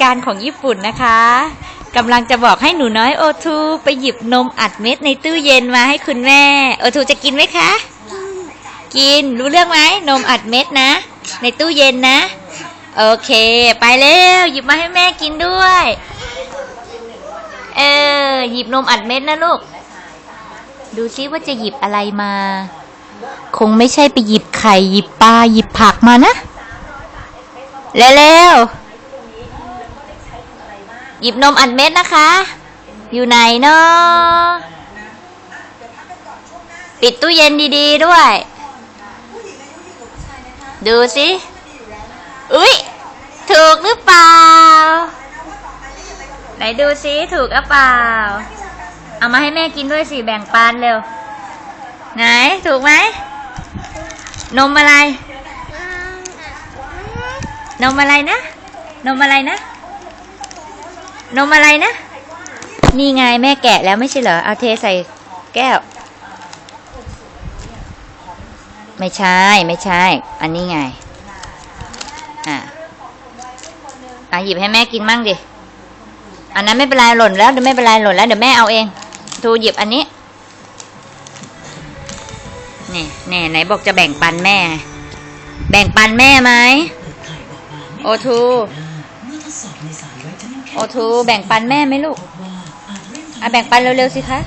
การของญี่ปุ่นนะคะกำลังจะบอกให้หนูน้อยโอทูไปหยิบนมอัดเม็ดในตู้เย็นมาให้คุณแม่ โอทูจะกินไหมคะ กินรู้เรื่องไหมนมอัดเม็ดนะ ในตู้เย็นนะ โอเค ไปเร็วหยิบมาให้แม่กินด้วย เออหยิบนมอัดเม็ดนะลูก ดูซิว่าจะหยิบอะไรมา คงไม่ใช่ไปหยิบไข่หยิบปลาหยิบผักมานะเร็วๆ หยิบนมอัดเม็ดนะคะ อยู่ไหนเนาะปิดตู้เย็นดีๆด้วย ดูสิอุ๊ย ถูกหรือเปล่า ไหนดูสิถูกหรือเปล่า เอามาให้แม่กินด้วยสิแบ่งปันเร็ว ไหน ถูกไหม นมอะไร นมอะไรนะ นมอะไรนะ นมอะไรนะ นี่ไงแม่แกะแล้วไม่ใช่เหรอ เอาเทใส่แก้ว ไม่ใช่ ไม่ใช่ อันนี้ไง อะอะหยิบให้แม่กินมั่งดิ อันนั้นไม่เป็นไรหล่นแล้วเดี๋ยวไม่เป็นไรหล่นแล้วเดี๋ยวแม่เอาเองทูหยิบอันนี้ นี่แน่ไหนบอกจะแบ่งปันแม่ แบ่งปันแม่ไหม โอทู โอทูแบ่งปันแม่ไหมลูกอะแบ่งปันเร็วๆสิคะ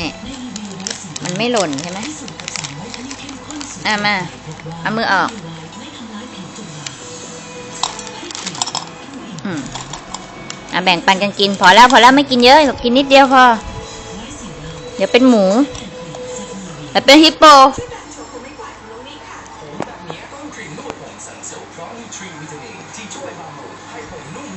นี่มันไม่หล่นใช่ไหมอะมาเอามือออกอืมอะแบ่งปันกันกิน พอแล้วพอแล้วไม่กินเยอะหรอกกินนิดเดียวพอเดี๋ยวเป็นหมูเดี๋ยวเป็นฮิปโป 成就 Brownie Tree Vitamin，至中胃化後係為濃